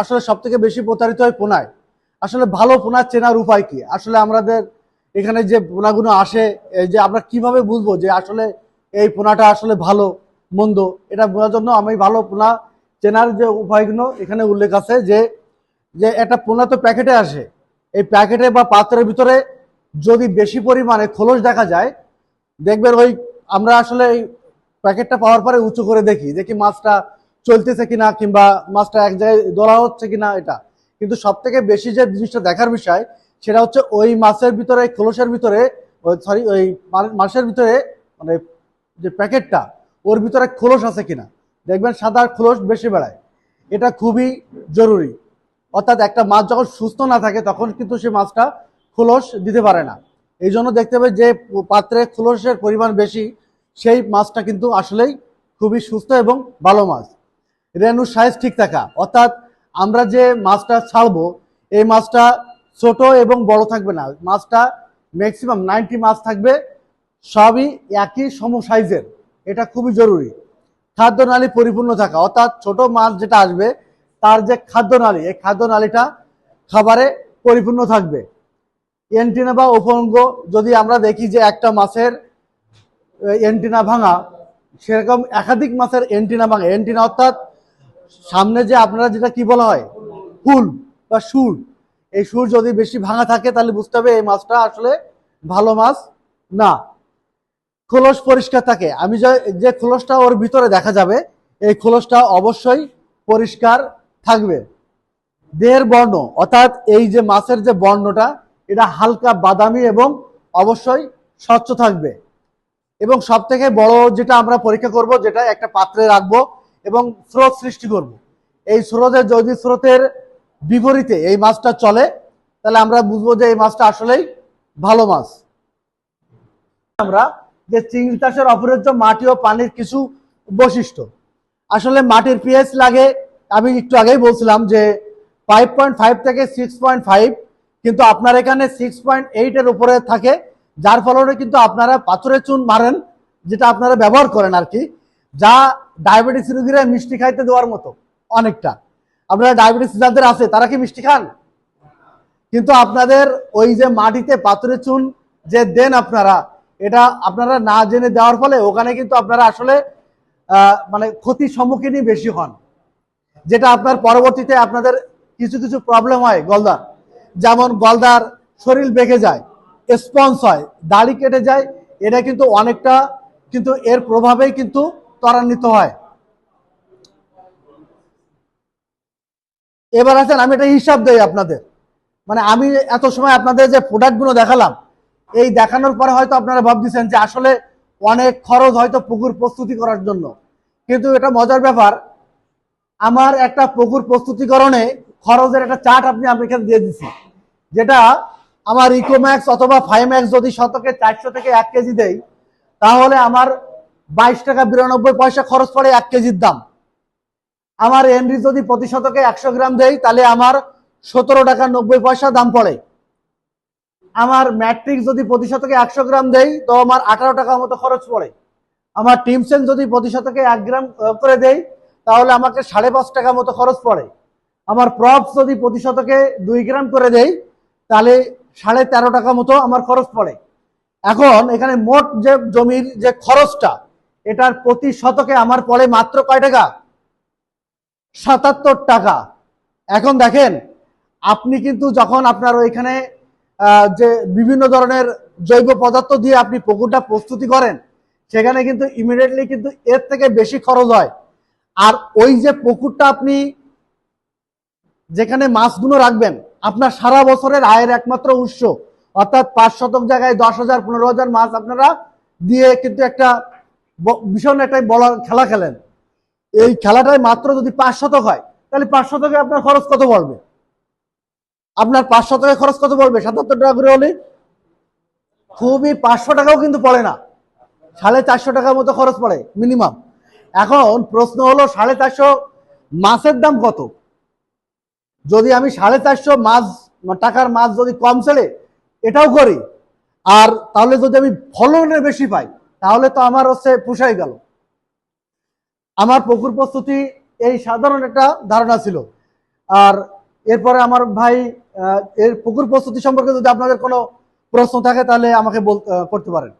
আসলে সব থেকে বেশি প্রতারিত হয় পোনায়। আসলে ভালো পোনা চেনার উপায় কি? আসলে আমাদের এখানে যে পোনাগুলো আসে যে আমরা কীভাবে বুঝব যে আসলে এই পোনাটা আসলে ভালো, মন্দ, এটা বোঝার জন্য আমি ভালো পোনা চেনার যে উপায়গুলো এখানে উল্লেখ আছে যে যে একটা পোনা তো প্যাকেটে আসে। এই প্যাকেটে বা পাত্রের ভিতরে যদি বেশি পরিমাণে খোলস দেখা যায়, দেখবেন ওই আমরা আসলে প্যাকেটটা পাওয়ার পরে উঁচু করে দেখি দেখি মাছটা চলতেছে কিনা কিংবা মাছটা এক জায়গায় দোলা হচ্ছে কিনা এটা। কিন্তু সব থেকে বেশি যে জিনিসটা দেখার বিষয়, সেটা হচ্ছে ওই মাছের ভিতরে খোলসের ভিতরে সরি ওই মাছের ভিতরে মানে যে প্যাকেটটা, ওর ভিতরে খোলস আছে কিনা। দেখবেন সাদা খোলস বেশি বেড়ায়। এটা খুবই জরুরি। অর্থাৎ একটা মাছ যখন সুস্থ না থাকে, তখন কিন্তু সে মাছটা খোলস দিতে পারে না। এই জন্য দেখতে হবে যে পাত্রে খোলসের পরিমাণ বেশি, সেই মাছটা কিন্তু আসলেই খুবই সুস্থ এবং ভালো মাছ। রেণুর সাইজ ঠিক থাকা। অর্থাৎ আমরা যে মাছটা ছাড়বো, এই মাছটা ছোট এবং বড় থাকবে না। মাছটা ম্যাক্সিমাম নাইনটি মাছ থাকবে, সবই একই সম সাইজের। এটা খুবই জরুরি। খাদ্য নালী পরিপূর্ণ থাকা। অর্থাৎ ছোট মাছ যেটা আসবে, তার যে খাদ্য নালী, এই খাদ্য নালীটা খাবারে পরিপূর্ণ থাকবে। এন্টিনা বা উপঙ্গ যদি আমরা দেখি যে একটা মাছের এন্টিনা ভাঙা, সেরকম একাধিক মাছের এন্টিনা ভাঙা। এন্টিনা অর্থাৎ সামনে যে আপনারা যেটা কি বলা হয়, ফুল বা সুর, এই সুর যদি বেশি ভাঙা থাকে তাহলে বুঝতে হবে এই মাছটা আসলে ভালো মাছ না। খোলস পরিষ্কার থাকে। আমি যে খোলসটা ওর ভিতরে দেখা যাবে, এই খোলসটা অবশ্যই পরিষ্কার থাকবে। দেহের বর্ণ, অর্থাৎ এই যে মাছের যে বর্ণটা, এটা হালকা বাদামি এবং অবশ্যই স্বচ্ছ থাকবে। এবং সব থেকে বড় যেটা আমরা পরীক্ষা করব, যেটা একটা পাত্রে রাখব এবং স্রোত সৃষ্টি করব। এই স্রোতের যদি স্রোতের বিপরীতে এই মাছটা চলে, তাহলে আমরা বুঝব যে এই মাছটা আসলেই ভালো মাছ। আমরা যে চিংড়ি চাষের অপরিহার্য মাটি ও পানির কিছু বৈশিষ্ট্য। আসলে মাটির পিএইচ লাগে, আমি একটু আগেই বলছিলাম যে ফাইভ পয়েন্ট ফাইভ থেকে সিক্স পয়েন্ট ফাইভ কিন্তু আপনার এখানে সিক্স পয়েন্ট এইটের উপরে থাকে, যার ফলে কিন্তু আপনারা পাথরের চুন মারেন, যেটা আপনারা ব্যবহার করেন আর কি, যা ডায়াবেটিস রোগীরা মিষ্টি খাইতে দেওয়ার মতো অনেকটা। আপনারা ডায়াবেটিস যাদের আছে, তারা কি মিষ্টি খান? কিন্তু আপনাদের ওই যে মাটিতে পাথরের চুন যে দেন আপনারা, এটা আপনারা না জেনে দেওয়ার ফলে ওখানে কিন্তু আপনারা আসলে মানে ক্ষতির সম্মুখীনই বেশি হন। যেটা আপনার পরবর্তীতে আপনাদের কিছু কিছু প্রবলেম হয় গলদার। যেমন গলদার শরীর বেঁকে যায় স্পঞ্জ হয়, দাড়ি কেটে যায়, এটা কিন্তু অনেকটা কিন্তু এর প্রভাবেই কিন্তু ত্বরান্বিত হয়। এবার আছেন আমি একটা হিসাব দেই আপনাদের। মানে আমি এত সময় আপনাদের যে প্রোডাক্টগুলো দেখালাম, এই দেখানোর পরে হয়তো আপনারা ভাবতেছেন যে আসলে অনেক খরচ হয়তো পুকুর প্রস্তুতি করার জন্য। কিন্তু এটা মজার ব্যাপার, আমার একটা পুকুর প্রস্তুতিকরণে খরচের একটা চার্ট আপনি এখানে দিয়ে দিচ্ছি যেটা আমার ইকোম্যাক্স অথবা ফাইম্যাক্স যদি শতকে চারশো থেকে এক কেজি দেই, তাহলে আমার বাইশ টাকা বিরানব্বই পয়সা খরচ পড়ে এক কেজির দাম। আমার এনরি যদি প্রতি শতকে একশো গ্রাম দেই, তাহলে আমার সতেরো টাকা নব্বই পয়সা দাম পড়ে। আমার ম্যাট্রিক্স যদি প্রতি শতকে একশো গ্রাম দেই, তো আমার আঠারো টাকা মতো খরচ পড়ে। আমার টিমসেন যদি প্রতি শতকে এক গ্রাম করে দেই, তাহলে আমাকে সাড়ে পাঁচ টাকা মতো খরচ পড়ে। আমার প্রপস যদি প্রতি শতকে দুই গ্রাম করে দেই, তাহলে সাড়ে তেরো টাকা মতো আমার খরচ পড়ে। এখন এখানে মোট যে জমির যে খরচটা এটার প্রতি শতকে আমার পড়ে মাত্র কয় টাকা? সাতাত্তর টাকা। এখন দেখেন, আপনি কিন্তু যখন আপনার ওইখানে যে বিভিন্ন ধরনের জৈব পদার্থ দিয়ে আপনি পুকুরটা প্রস্তুতি করেন, সেখানে কিন্তু ইমিডিয়েটলি কিন্তু এর থেকে বেশি খরচ হয়। আর ওই যে পুকুরটা আপনি যেখানে মাছগুলো রাখবেন, আপনার সারা বছরের আয়ের একমাত্র উৎস। অর্থাৎ পাঁচ শতক জায়গায় দশ হাজার, পনেরো হাজার মাছ আপনারা দিয়ে কিন্তু একটা ভীষণ একটা বলার খেলা খেলেন। এই খেলাটায় মাত্র যদি পাঁচ শতক হয়, তাহলে পাঁচ শতকে আপনার খরচ কত পড়বে? আপনার পাঁচ শতকে খরচ কত পড়বে? সাতাত্তর টাকা করে হলে খুবই পাঁচশো টাকাও কিন্তু পড়ে না। সাড়ে চারশো টাকার মতো খরচ পড়ে মিনিমাম এখন প্রশ্ন হলো, সাড়ে চারশো মাছের দাম কত? যদি আমি সাড়ে চারশো মাছ টাকার মাছ যদি কম চলে, এটাও করি। আর তাহলে যদি আমি ফলনের বেশি পাই তাহলে তো আমার হচ্ছে পুষাই গেল। আমার পুকুর প্রস্তুতি এই সাধারণ একটা ধারণা ছিল। আর এরপরে আমার ভাই এর পুকুর প্রস্তুতি সম্পর্কে যদি আপনাদের কোনো প্রশ্ন থাকে তাহলে আমাকে করতে পারেন।